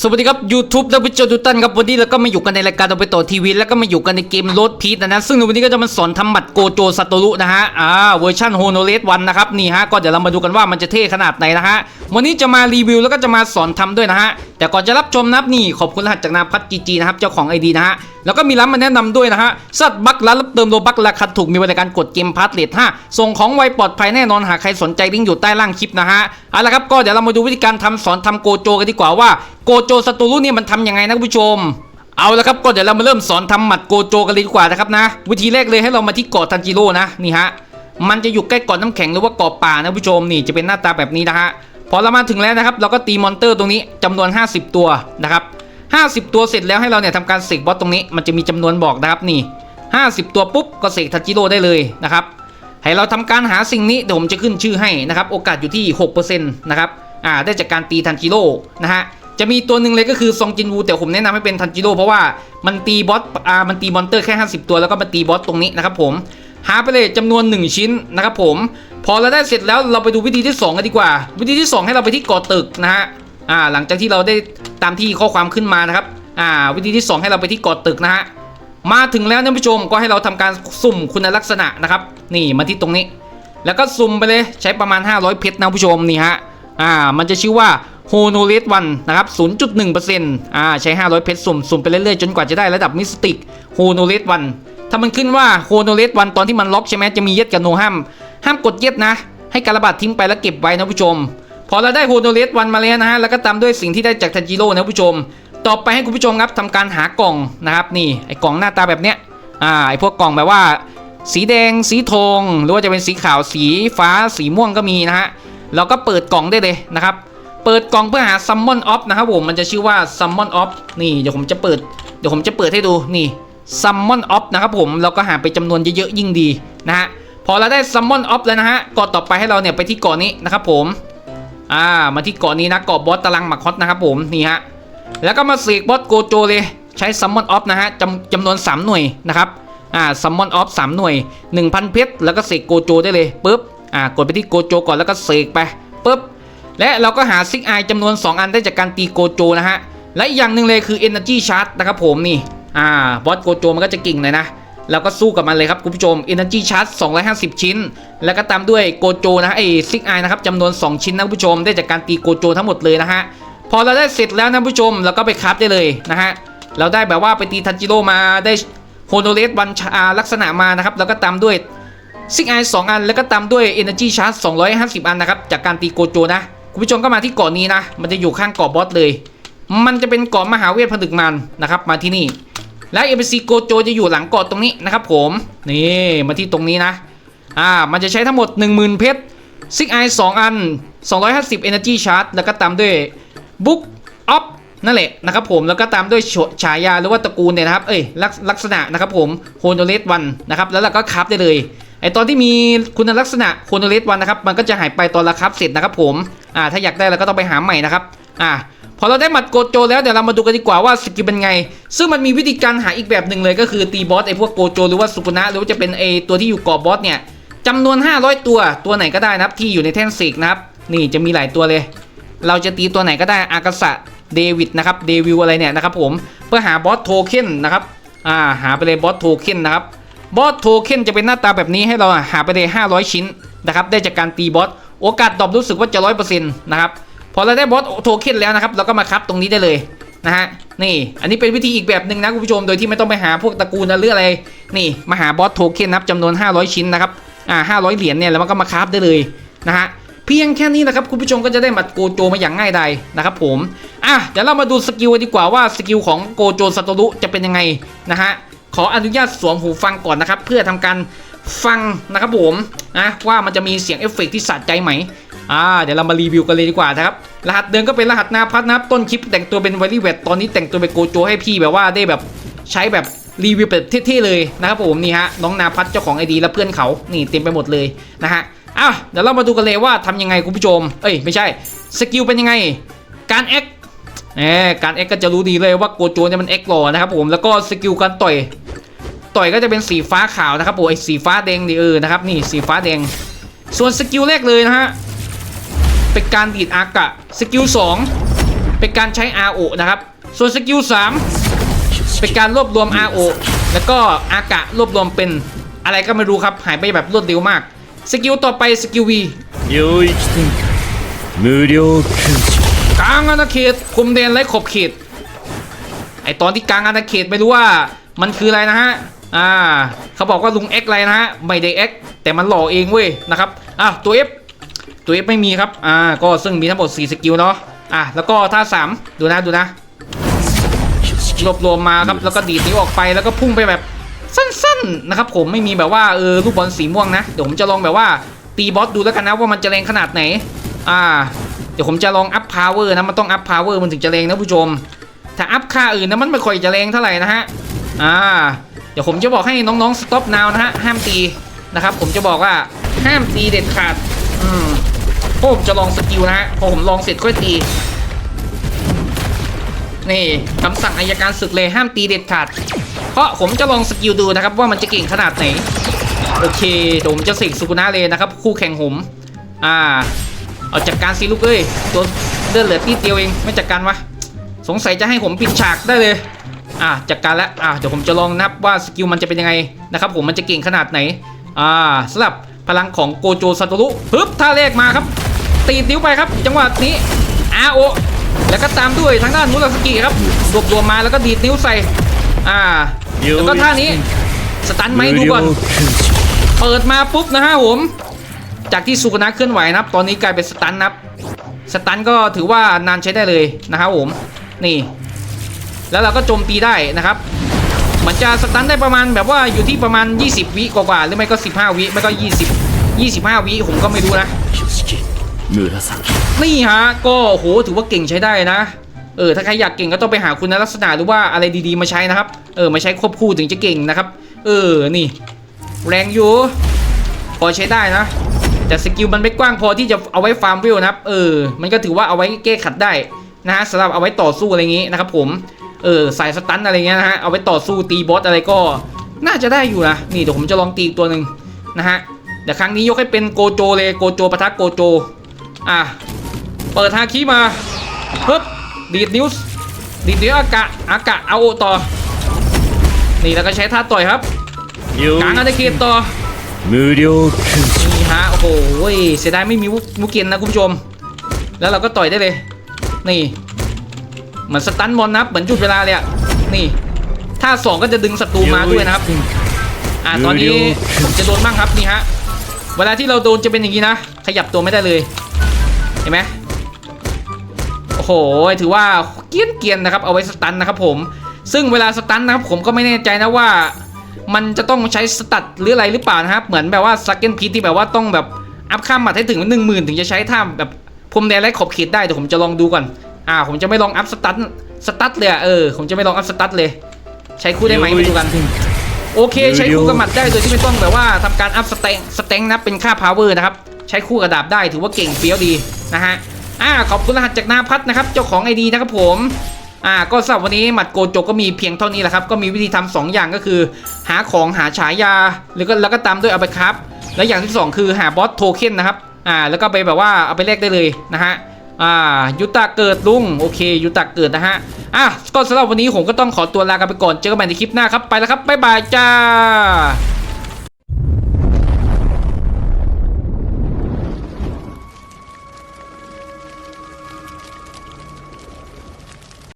สวัสดีครับ YouTube และวิจารทุกท่านครับวันนี้เราก็มาอยู่กันในรายการเอาไปต่อทีวี แล้วก็มาอยู่กันในเกมโรดพีทนะนะซึ่งในวันนี้ก็จะมาสอนทำหมัดโกโจซาโตรุนะฮะอ่าเวอร์ชันโฮโนเลสวันนะครับนี่ฮะก็เดี๋ยวเรามาดูกันว่ามันจะเท่ขนาดไหนนะฮะวันนี้จะมารีวิวแล้วก็จะมาสอนทำด้วยนะฮะ แต่ก่อนจะรับชมนะครับนี่ขอบคุณรหัสจากนาพัฒจีจีนะครับเจ้าของไอดีนะฮะแล้วก็มีร้านมาแนะนำด้วยนะฮะสัตว์บัคร้านรับเติมโลบัคราคาถูกมีบริการกดเกมพาร์ทเลท5ส่งของไวปลอดภัยแน่นอนหากใครสนใจลิงก์อยู่ใต้ล่างคลิปนะฮะเอาละครับก็เดี๋ยวเรามาดูวิธีการทำสอนทำโกโจกันดีกว่าว่าโกโจสตูรุเนี่ยมันทำยังไงนะผู้ชมเอาละครับก็เดี๋ยวเรามาเริ่มสอนทำหมัดโกโจกันเลยดีกว่านะครับนะ วิธีแรกเลยให้เรามาที่เกาะทันจิโร่นะนี่ฮะมันจะอยู่ใกล้เกาะน้ำแข็งหรือว่าเกาะป่านะผู้ชมนี่จะเป็นหน้าตาแบบนี้นะฮะ พอเรามาถึงแล้วนะครับ เราก็ตีมอนเตอร์ตรงนี้จำนวน 50 ตัวนะครับ50 ตัวเสร็จแล้วให้เราเนี่ยทำการเสกบอสตรงนี้มันจะมีจำนวนบอกนะครับนี่ 50 ตัวปุ๊บก็เสกทันจิโร่ได้เลยนะครับให้เราทำการหาสิ่งนี้เดี๋ยวผมจะขึ้นชื่อให้นะครับโอกาสอยู่ที่6%นะครับอ่าได้จากการตีทันจิโร่นะฮะจะมีตัวหนึ่งเลยก็คือซองจินวูแต่ผมแนะนำให้เป็นทันจิโร่เพราะว่ามันตีบอสอ่ามันตีมอนเตอร์แค่ 50 ตัวแล้วก็มาตีบอสตรงนี้นะครับผมหาไปเลยจำนวน 1 ชิ้นนะครับผม พอเราได้เสร็จแล้วเราไปดูวิธีที่2กันดีกว่า วิธีที่ 2 ให้เราไปที่กาะตึกนะฮะอ่าหลังจากที่เราได้ตามที่ข้อความขึ้นมานะครับอ่าวิธีที่ 2 ให้เราไปที่กาะตึกนะฮะมาถึงแล้วท่านผู้ชมก็ให้เราทำการสุ่มคุณลักษณะนะครับ นี่มาที่ตรงนี้ แล้วก็ซุ่มไปเลยใช้ประมาณ 500 เพชรนะผู้ชมนี่ฮะอ่ามันจะชื่อว่าโฮโนเลสวันนะครับ 0.1%อ่าใช้ 500 เพชรสุ่มสุ่มไปเรื่อยๆ จนกว่าจะได้ระดับมิสติกโฮโนเลสวันถ้ามันขึ้นว่าโฮโนเลสวันตอนที่มันล็อกใช่ไหมจะมีเย็ดกับโนห้ามามกดเย็ดนะ ให้การระบาดทิ้งไปแล้วเก็บไว้นะผู้ชม พอเราได้โฮโนเลสวันมาแล้วนะฮะแล้วก็ตามด้วยสิ่งที่ได้จากทันจิโร่นะผู้ชม ต่อไปให้คุณผู้ชมครับทำการหากล่องนะครับนี่ไอ้กล่องหน้าตาแบบเนี้ยอ่าไอ้พวกกล่องแบบว่า สีแดงสีทองหรือว่าจะเป็นสีขาวสีฟ้าสีม่วงก็มีนะฮะเราก็เปิดกล่องได้เลยนะครับเปิดกล่องเพื่อหา Summon Off นะครับผมมันจะชื่อว่า Summon Off นี่เดี๋ยวผมจะเปิดเดี๋ยวผมจะเปิดให้ดูนี่ Summon Off นะครับผมเราก็หาไปจำนวนเยอะๆยิ่งดีนะฮะ พอเราได้ Summon Off แล้วนะฮะเกาะต่อไปให้เราเนี่ยไปที่เกาะนี้นะครับผม อ่า มาที่เกาะนี้นะเกาะบอสตารางหมักฮอตนะครับผม นี่ฮะ แล้วก็มาเสกบอสโกโจเลยใช้ Summon Off นะฮะจำจำนวน 3 หน่วยนะครับ อ่า Summon Off 3หน่วย 1,000 เพชร แล้วก็เสกโกโจได้เลยปุ๊บ อ่า กดไปที่โกโจก่อนแล้วก็เสกไปปุ๊บ และเราก็หาซิกไอจำนวน 2 อันได้จากการตีโกโจนะฮะ และอีกอย่างหนึ่งเลยคือ Energy Charge นะครับผมนี่ อ่า บอสโกโจมันก็จะกิ่งเลยนะ เราก็สู้กับมันเลยครับคุณผู้ชม Energy Charge 250 ชิ้น แล้วก็ตามด้วยโกโจนะฮะไอซิกไอนะครับจำนวน 2 ชิ้นนะคุณผู้ชม ได้จากการตีโกโจทั้งหมดเลยนะฮะ พอเราได้เสร็จแล้วนะผู้ชมเราก็ไปคราฟได้เลยนะฮะ เราได้แบบว่าไปตีทันจิโร่มาได้โฮโนเลสวันชาลักษณะมานะครับ แล้วก็ตามด้วยซิกไอสองอัน แล้วก็ตามด้วย Energy Charge 250 อันนะครับจากการตีโกโจนะ คุณผู้ชมก็มาที่เกาะนี้นะ มันจะอยู่ข้างเกาะบอสเลย มันจะเป็นเกาะมหาเวทผนึกมันนะครับมาที่นี่ แล้ว NPC โกโจจะอยู่หลังเกาะตรงนี้นะครับผม นี่มาที่ตรงนี้นะ อ่า มันจะใช้ทั้งหมด 10,000 เพชรซิกไอสองอัน 250 Energy Charge แล้วก็ตามด้วยบุ๊กออฟนั่นแหละนะครับผมแล้วก็ตามด้วยฉายาหรือว่าตระกูลเนี่ยนะครับ เอ้ยลักลักษณะนะครับผมโฮโนเลสวันนะครับ แล้วเราก็คับได้เลยไอตอนที่มีคุณลักษณะโฮโนเลสวันนะครับ มันก็จะหายไปตอนละครับเสร็จนะครับผม อ่าถ้าอยากได้เราก็ต้องไปหาใหม่นะครับ อ่าพอเราได้หมัดโกโจแล้วเดี๋ยวเรามาดูกันดีกว่าว่าสกิลเป็นไง ซึ่งมันมีวิธีการหาอีกแบบหนึ่งเลยก็คือตีบอสไอพวกโกโจหรือว่าสุกุนะหรือว่าจะเป็นไอตัวที่อยู่เกาะบอสเนี่ยจำนวน 500 ตัวตัวไหนก็ได้นะครับที่อยู่ในแท่นเสกนะครับนี่จะมีหลายตัวเลย เราจะตีตัวไหนก็ได้อากาศะเดวิดนะครับเดวิลอะไรเนี่ยนะครับผมเพื่อหาบอสโทเค็นนะครับอ่าหาไปเลยบอสโทเค็นนะครับบอสโทเค็นจะเป็นหน้าตาแบบนี้ให้เราหาไปเลย500 ชิ้นนะครับได้จากการตีบอสโอกาสตอบรู้สึกว่าจะร้อยเปอร์เซ็นต์นะครับ พอเราได้บอสโทเค็นแล้วนะครับเราก็มาคับตรงนี้ได้เลยนะฮะนี่อันนี้เป็นวิธีอีกแบบหนึ่งนะคุณผู้ชมโดยที่ไม่ต้องไปหาพวกตระกูลหรืออะไรนี่มาหาบอสโทเค็นนับจำนวน 500 ชิ้นนะครับอ่า500 เหรียญเนี่ยแล้วมันก็มาคับได้เลยนะฮะเพียงแค่นี้นะครับคุณผู้ชมก็จะได้หมัดโกโจมาอย่างง่ายดายนะครับผมอะเดี๋ยวเรามาดูสกิลกันดีกว่าว่าสกิลของโกโจซาโตรุจะเป็นยังไงนะฮะขออนุญาตสวมหูฟังก่อนนะครับ เพื่อทำการฟังนะครับผมนะว่ามันจะมีเสียงเอฟเฟกต์ที่สะใจไหม อ่าเดี๋ยวเรามารีวิวกันเลยดีกว่านะครับรหัสเดิมก็เป็นรหัสนาพัฒนะครับต้นคลิปแต่งตัวเป็นไวรี่เวทตอนนี้แต่งตัวเป็นโกโจให้พี่แบบว่าได้แบบใช้แบบรีวิวแบบเท่ๆเลยนะครับผมนี่ฮะน้องนาพัฒเจ้าของไอดีและเพื่อนเขานี่เต็มไปหมดเลยนะฮะอะเดี๋ยวเรามาดูกันเลยว่าทำยังไงคุณผู้ชม เอ้ยไม่ใช่สกิลเป็นยังไง การแอคแหมการแอคก็จะรู้ดีเลยว่าโกโจเนี่ยมันแอคหล่อนะครับผมแล้วก็สกิลการต่อยต่อยก็จะเป็นสีฟ้าขาวนะครับผมไอ้สีฟ้าแดงนี่เออนะครับนี่สีฟ้าแดง ส่วนสกิลแรกเลยนะฮะ เป็นการดีดอากะสกิล2เป็นการใช้ RO นะครับ ส่วนสกิล3เป็นการรวบรวม RO แล้วก็อากะรวบรวมเป็นอะไรก็ไม่รู้ครับ หายไปแบบรวดเร็วมาก สกิลต่อไปสกิล V ยูอิคิงมูเรียวคือกลางอาณาเขตคุมเดนไร้ขอบเขต ไอตอนที่กลางอาณาเขตไม่รู้ว่ามันคืออะไรนะฮะอ่าเขาบอกว่าลุงเอ็กอะไรนะฮะไม่ได้เอ็กแต่มันหล่อเองเว้ยนะครับอะตัวเอฟ ตัว F ไม่มีครับ อ่า ก็ซึ่งมีทั้งหมด 4 สกิลเนาะ อะ แล้วก็ท่า 3 ดูนะ ดูนะรวบรวมมาครับ แล้วก็ดีดนิ้วออกไป แล้วก็พุ่งไปแบบสั้นๆ นะครับผม ไม่มีแบบว่า เออ ลูกบอลสีม่วงนะ เดี๋ยวผมจะลองแบบว่า ตีบอสดูแล้วกันนะว่ามันจะแรงขนาดไหน อ่า เดี๋ยวผมจะลองอัพพาวเวอร์นะ มันต้องอัพพาวเวอร์มันถึงจะแรงนะผู้ชม ถ้าอัพค่าอื่นนะมันไม่ค่อยจะแรงเท่าไหร่นะฮะ อ่า เดี๋ยวผมจะบอกให้น้องๆ stop now นะฮะ ห้ามตีนะครับ ผมจะบอกว่าห้ามตีเด็ดขาด อืมผมจะลองสกิลนะฮะพอผมลองเสร็จค่อยตี นี่คำสั่งอายการศึกเลยห้ามตีเด็ดขาด เพราะผมจะลองสกิลดูนะครับ ว่ามันจะเก่งขนาดไหน โอเคเดี๋ยวผมจะเสกสุกุนะเลยนะครับ คู่แข่งผม อ่า เอาจัดการสิลูกเอ้ยตัวเลือดเหลือตีเดียวเองไม่จัดการวะสงสัยจะให้ผมปิดฉากได้เลย อะจัดการแล้วอะเดี๋ยวผมจะลองนับว่าสกิลมันจะเป็นยังไงนะครับ ผมมันจะเก่งขนาดไหน อ่าสำหรับ พลังของโกโจซาโตรุปึ๊บท่าแรกมาครับ ตีนิ้วไปครับ จังหวะนี้อาโอแล้วก็ตามด้วยทางด้านมุราสกิครับรวบรวมมาแล้วก็ดีดนิ้วใส่ อ่าแล้วก็ท่านี้ สตันไหมดูก่อน เปิดมาปุ๊บนะฮะผม จากที่สุกนะเคลื่อนไหวนะครับ ตอนนี้กลายเป็นสตันนะครับสตันก็ถือว่านานใช้ได้เลยนะคะผม นี่ แล้วเราก็โจมตีได้นะครับ เหมือนจะสตันได้ประมาณแบบว่าอยู่ที่ประมาณ 20 วิกว่าหรือไม่ก็ 15 วิไม่ก็ 20 25 วิผมก็ไม่รู้นะ นี่ฮะ ก็โหถือว่าเก่งใช้ได้นะ เออ ถ้าใครอยากเก่งก็ต้องไปหาคุณลักษณะหรือว่าอะไรดีๆมาใช้นะครับ เออ มาใช้ควบคู่ถึงจะเก่งนะครับ เออ นี่ แรงอยู่ พอใช้ได้นะ แต่สกิลมันไม่กว้างพอที่จะเอาไว้ฟาร์มวิวนะครับ เออ มันก็ถือว่าเอาไว้แก้ขัดได้นะฮะสำหรับเอาไว้ต่อสู้อะไรอย่างนี้นะครับผม เออสายสตันอะไรเงี้ยนะฮะเอาไปต่อสู้ตีบอสอะไรก็ น่าจะได้อยู่นะนี่เดี๋ยวผมจะลองตีตัวหนึ่งนะฮะเดี๋ยวครั้งนี้ยกให้เป็นโกโจเลยโกโจปะทะโกโจอะเปิดทาคิมาปึ๊บดีดนิ้วดีดนิ้วอากะอากะเอาต่อ นี่แล้วก็ใช้ท่าต่อยครับกลางอานาเกตต่อมือเดียวนี่ฮะโอ้โหเสียดายไม่มีมุกเกนนะคุณผู้ชม แล้วเราก็ต่อยได้เลย นี่ เหมือนสตันบอลนะครับเหมือนจุดเวลาเลยอะนี่ท่าสองก็จะดึงศัตรูมาด้วยนะครับอ่าตอนนี้ผมจะโดนบ้างครับนี่ฮะเวลาที่เราโดนจะเป็นอย่างนี้นะ ขยับตัวไม่ได้เลย เห็นไหมโอ้โห ถือว่าเกรียนเกียนๆนะครับ เอาไว้สตันนะครับผม ซึ่งเวลาสตันนะครับผมก็ไม่แน่ใจนะว่า มันจะต้องใช้สตัดหรืออะไรหรือเปล่านะครับ เหมือนแบบว่าซักเกนพีที่แบบว่าต้องแบบอัพค่าหมัดให้ถึงหนึ่งหมื่นถึงจะใช้ท่าแบบพรมแดนและขอบเขตได้เดี๋ยวผมจะลองดูก่อน อ่าผมจะไม่ลองอัพสตัตสตัตเลยอเออผมจะไม่ลองอัพสตัตเลย ใช้คู่ได้ไหมมาดูกัน โอเค ใช้คู่กับหมัดได้โดยที่ไม่ต้องแบบว่าทำการอัพสเต็งสเต็งนะเป็นค่าพาวเวอร์นะครับใช้คู่กระดาบได้ถือว่าเก่งเฟี้ยวดีนะฮะอ่าขอบคุณรหัสจากนาพัฒนะครับเจ้าของไอดีนะครับผมอ่าก็สำหรับวันนี้หมัดโกโจก็มีเพียงเท่านี้แหละครับก็มีวิธีทำ 2 อย่างก็คือ หาของหาฉายาแล้วก็แล้วก็ตามด้วยเอาไปครับ และอย่างที่ 2 คือหาบอสโทเค็นนะครับอ่าแล้วก็ไปแบบว่าเอาไปแลกได้เลยนะฮะ อ่ายุตะเกิดลุงโอเคยุตะเกิดนะฮะอะก็สำหรับวันนี้ผมก็ต้องขอตัวลากันไปก่อนเจอกันใหม่ในคลิปหน้าครับไปแล้วครับบ๊ายบายจ้า